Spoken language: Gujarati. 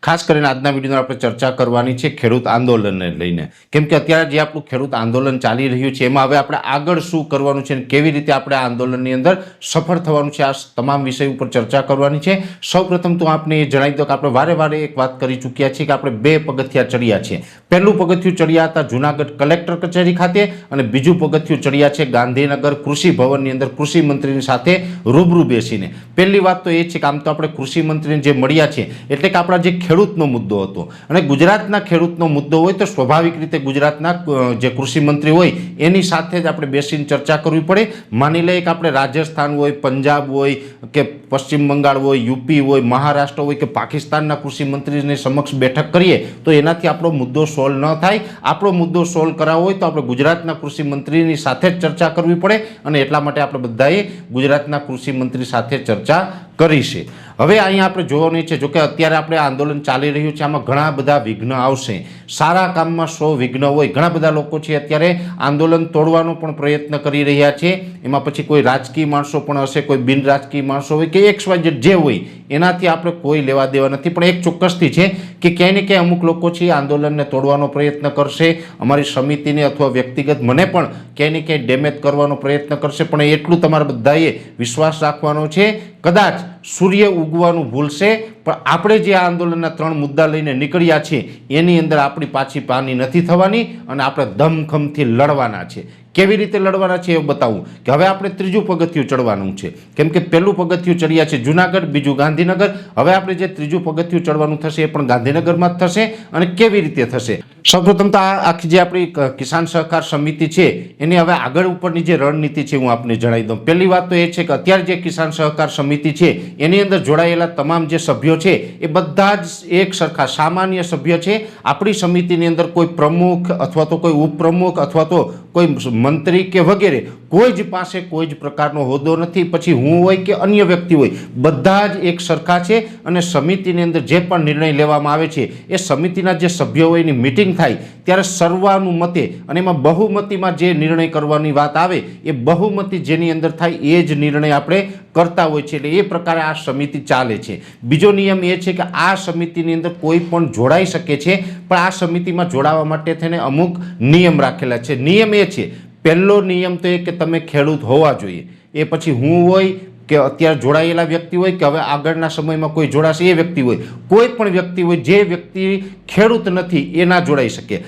ખાસ કરીને આજના વિડીયોમાં આપણે ચર્ચા કરવાની છે ખેડૂત આંદોલનને લઈને. કેમ કે અત્યારે જે આપણું ખેડૂત આંદોલન ચાલી રહ્યું છે, એમાં હવે આપણે આગળ શું કરવાનું છે કેવી રીતે આપણે આ આંદોલનની અંદર સફળ થવાનું છે, આ તમામ વિષય ઉપર ચર્ચા કરવાની છે. સૌપ્રથમ તો આપને એ જણાવી દો કે આપણે વારે વારે એક વાત કરી ચૂક્યા છીએ કે આપણે બે પગથિયા ચડ્યા છે. પહેલું પગથિયું ચડ્યા હતા જુનાગઢ કલેક્ટર કચેરી ખાતે અને બીજું પગથિયું ચડ્યા છે ગાંધીનગર કૃષિ ભવનની અંદર કૃષિ મંત્રીની સાથે રૂબરૂ બેસીને. પહેલી વાત તો એ છે કે આમ તો આપણે કૃષિ મંત્રીને જે મળ્યા છે, એટલે કે આપણા જે ખેડૂતનો મુદ્દો હતો. અને ગુજરાતના ખેડૂતનો મુદ્દો હોય તો સ્વાભાવિક રીતે ગુજરાતના જે કૃષિ મંત્રી હોય, એની સાથે જ આપણે બેસીને ચર્ચા કરવી પડે. માની લઈએ કે આપણે રાજસ્થાન હોય, પંજાબ હોય, કે પશ્ચિમ બંગાળ હોય, યુપી હોય, મહારાષ્ટ્ર હોય, કે પાકિસ્તાનના કૃષિ મંત્રીની સમક્ષ બેઠક કરીએ, તો એનાથી આપણો મુદ્દો સોલ્વ ન થાય. આપણો મુદ્દો સોલ્વ કરાવવો હોય તો આપણે ગુજરાતના કૃષિ મંત્રીની સાથે જ ચર્ચા કરવી પડે. અને એટલા માટે આપણે બધાએ ગુજરાતના કૃષિ મંત્રી સાથે ચર્ચા કરી છે. હવે અહીંયા આપણે જોવાની છે, જોકે અત્યારે આપણે આંદોલન ચાલી રહ્યું છે, આમાં ઘણા બધા વિઘ્ન આવશે. સારા કામમાં સો વિઘ્ન હોય, ઘણા બધા લોકો છે અત્યારે આંદોલન તોડવાનો પણ પ્રયત્ન કરી રહ્યા છે. એમાં પછી કોઈ રાજકીય માણસો પણ હશે, કોઈ બિન રાજકીય માણસો હોય કે એક્સ વાય જે હોય, એનાથી આપણે કોઈ લેવા દેવા નથી. પણ એક ચોક્કસથી છે કે ક્યાંય ને ક્યાંય અમુક લોકો છે આંદોલનને તોડવાનો પ્રયત્ન કરશે. અમારી સમિતિને અથવા વ્યક્તિગત મને પણ ક્યાંય ને ક્યાંય ડેમેજ કરવાનો પ્રયત્ન કરશે. પણ એટલું તમારે બધાએ વિશ્વાસ રાખવાનો છે. કદાચ સૂર્ય ઉગવાનું ભૂલશે. પણ આપણે જે આ આંદોલનના ત્રણ મુદ્દા લઈને નીકળ્યા છીએ, એની અંદર આપણી પાછી પાની નથી થવાની અને આપણે ધમખમથી લડવાના છે. કેવી રીતે લડવાના છે એ બતાવું? કે હવે આપણે ત્રીજું પગથિયું ચડવાનું છે. કેમ કે પહેલું પગથિયું ચડ્યા છે જુનાગઢ, બીજું ગાંધીનગર. હવે આપણે જે ત્રીજું પગથિયું ચડવાનું થશે એ પણ ગાંધીનગરમાં જ થશે અને કેવી રીતે થશે? સૌપ્રથમ તો આ આખી જે આપણી કિસાન સહકાર સમિતિ છે, એની હવે આગળ ઉપરની જે રણનીતિ છે, હું આપને જણાવી દઉં. પહેલી વાત તો એ છે કે અત્યારે જે કિસાન સહકાર સમિતિ છે, એની અંદર જોડાયેલા તમામ જે સભ્યો છે, એ બધા જ એક સરખા સામાન્ય સભ્ય છે. આપણી સમિતિની અંદર કોઈ પ્રમુખ અથવા તો કોઈ ઉપપ્રમુખ અથવા તો કોઈ મંત્રી કે વગેરે, કોઈ જ પાસે કોઈ જ પ્રકારનો હોદ્દો નથી. પછી હું હોય કે અન્ય વ્યક્તિ હોય, બધા જ એક સરખા છે અને સમિતિની અંદર જે પણ નિર્ણય લેવામાં આવે છે, એ સમિતિના જે સભ્યો હોય એની મિટિંગ થાય, ત્યારે સર્વાનુમતે, અને એમાં બહુમતીમાં જે નિર્ણય કરવાની વાત આવે, એ બહુમતી જેની અંદર થાય એ જ નિર્ણય આપણે કરતા હોય છે. એટલે એ પ્રકારે આ સમિતિ ચાલે છે. બીજો નિયમ એ છે કે આ સમિતિની અંદર કોઈ પણ જોડાઈ શકે છે, પણ આ સમિતિમાં જોડાવા માટે થઈને અમુક નિયમ રાખેલા છે. નિયમ એ પહેલો નિયમ તો એ કે તમે ખેડૂત હોવા જોઈએ. એ પછી હું હોય કે અત્યારે જોડાયેલા વ્યક્તિ હોય કે હવે આગળના સમયમાં કોઈ જોડાશે એ વ્યક્તિ હોય. કોઈ પણ વ્યક્તિ હોય, જે વ્યક્તિ ખેડૂત નથી, એ ના જોડાઈ શકે.